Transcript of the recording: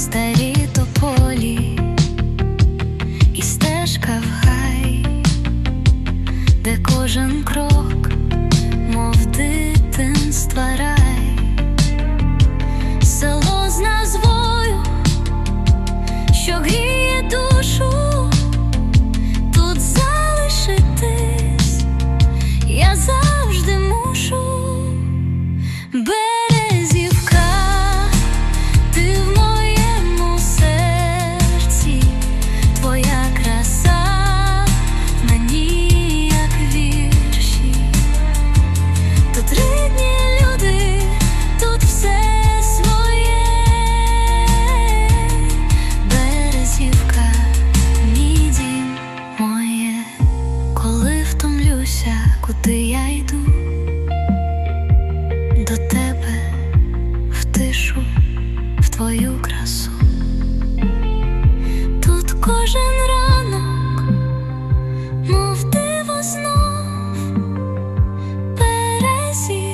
старі тополі і стежка в хай, де кожен крок, мов дитинства. куди я йду, до тебе в тишу, в твою красу. Тут кожен ранок, мов диво знов пересів.